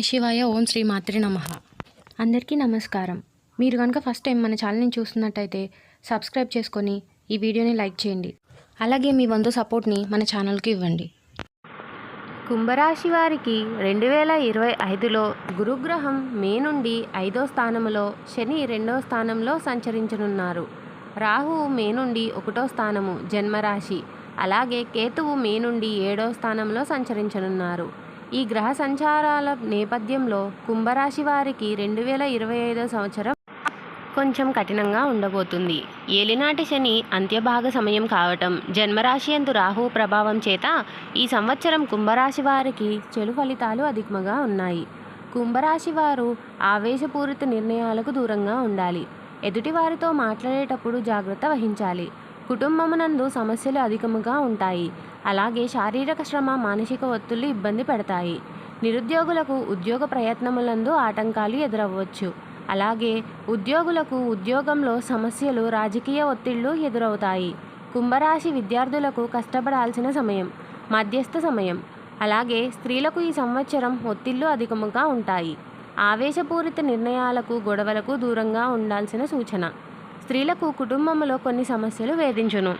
శివాయ ఓం శ్రీ మాత్రి నమ. అందరికీ నమస్కారం. మీరు కనుక ఫస్ట్ టైం మన ఛానల్ని చూస్తున్నట్టయితే సబ్స్క్రైబ్ చేసుకొని ఈ వీడియోని లైక్ చేయండి. అలాగే మీ వంతు సపోర్ట్ని మన ఛానల్కి ఇవ్వండి. కుంభరాశి వారికి రెండు వేల ఇరవై ఐదులో గురుగ్రహం మే నుండి ఐదో స్థానములో శని రెండో స్థానంలో సంచరించనున్నారు. రాహువు మే నుండి ఒకటో స్థానము జన్మరాశి. అలాగే కేతువు మే నుండి ఏడో స్థానంలో సంచరించనున్నారు. ఈ గ్రహ సంచారాల నేపథ్యంలో కుంభరాశి వారికి రెండు వేల ఇరవై ఐదో సంవత్సరం కొంచెం కఠినంగా ఉండబోతుంది. ఏలినాటి శని అంత్యభాగ సమయం కావటం జన్మరాశి అందు రాహు ప్రభావం చేత ఈ సంవత్సరం కుంభరాశి వారికి చెడు ఫలితాలు అధికముగా ఉన్నాయి. కుంభరాశి వారు ఆవేశపూరిత నిర్ణయాలకు దూరంగా ఉండాలి. ఎదుటివారితో మాట్లాడేటప్పుడు జాగ్రత్త వహించాలి. కుటుంబమునందు సమస్యలు అధికముగా ఉంటాయి. అలాగే శారీరక శ్రమ మానసిక ఒత్తిళ్ళు ఇబ్బంది పెడతాయి. నిరుద్యోగులకు ఉద్యోగ ప్రయత్నములందు ఆటంకాలు ఎదురవ్వచ్చు. అలాగే ఉద్యోగులకు ఉద్యోగంలో సమస్యలు రాజకీయ ఒత్తిళ్ళు ఎదురవుతాయి. కుంభరాశి విద్యార్థులకు కష్టపడాల్సిన సమయం మధ్యస్థ సమయం. అలాగే స్త్రీలకు ఈ సంవత్సరం ఒత్తిళ్ళు అధికముగా ఉంటాయి. ఆవేశపూరిత నిర్ణయాలకు గొడవలకు దూరంగా ఉండాల్సిన సూచన. స్త్రీలకు కుటుంబంలో కొన్ని సమస్యలు వేధించును.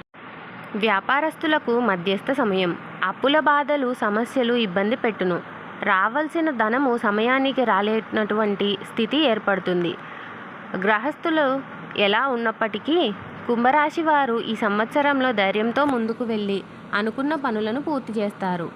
వ్యాపారస్తులకు మధ్యస్థ సమయం. అప్పుల బాధలు సమస్యలు ఇబ్బంది పెట్టును. రావాల్సిన ధనము సమయానికి రాలేనటువంటి స్థితి ఏర్పడుతుంది. గ్రహస్థులు ఎలా ఉన్నప్పటికీ కుంభరాశి వారు ఈ సంవత్సరంలో ధైర్యంతో ముందుకు వెళ్ళి అనుకున్న పనులను పూర్తి చేస్తారు.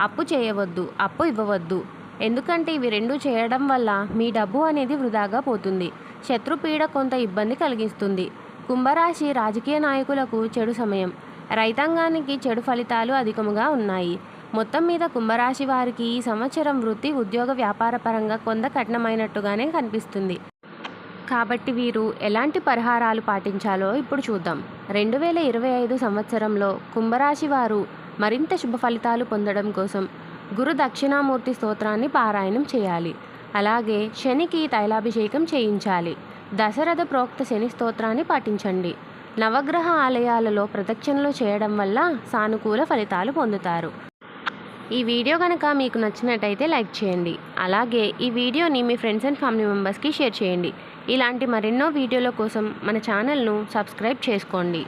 అప్పు చేయవద్దు అప్పు ఇవ్వవద్దు. ఎందుకంటే ఇవి రెండు చేయడం వల్ల మీ డబ్బు అనేది వృధాగా పోతుంది. శత్రుపీడ కొంత ఇబ్బంది కలిగిస్తుంది. కుంభరాశి రాజకీయ నాయకులకు చెడు సమయం. రైతాంగానికి చెడు ఫలితాలు అధికముగా ఉన్నాయి. మొత్తం మీద కుంభరాశి వారికి ఈ సంవత్సరం వృత్తి ఉద్యోగ వ్యాపార పరంగా కొంత కఠినమైనట్టుగానే కనిపిస్తుంది. కాబట్టి వీరు ఎలాంటి పరిహారాలు పాటించాలో ఇప్పుడు చూద్దాం. రెండు వేల ఇరవై ఐదు సంవత్సరంలో కుంభరాశి వారు మరింత శుభ ఫలితాలు పొందడం కోసం గురు దక్షిణామూర్తి స్తోత్రాన్ని పారాయణం చేయాలి. అలాగే శనికి తైలాభిషేకం చేయించాలి. దశరథ ప్రోక్త శని స్తోత్రాన్ని పాటించండి. నవగ్రహ ఆలయాలలో ప్రదక్షిణలు చేయడం వల్ల సానుకూల ఫలితాలు పొందుతారు. ఈ వీడియో కనుక మీకు నచ్చినట్టయితే లైక్ చేయండి. అలాగే ఈ వీడియోని మీ ఫ్రెండ్స్ అండ్ ఫ్యామిలీ మెంబర్స్కి షేర్ చేయండి. ఇలాంటి మరెన్నో వీడియోల కోసం మన ఛానల్ను సబ్స్క్రైబ్ చేసుకోండి.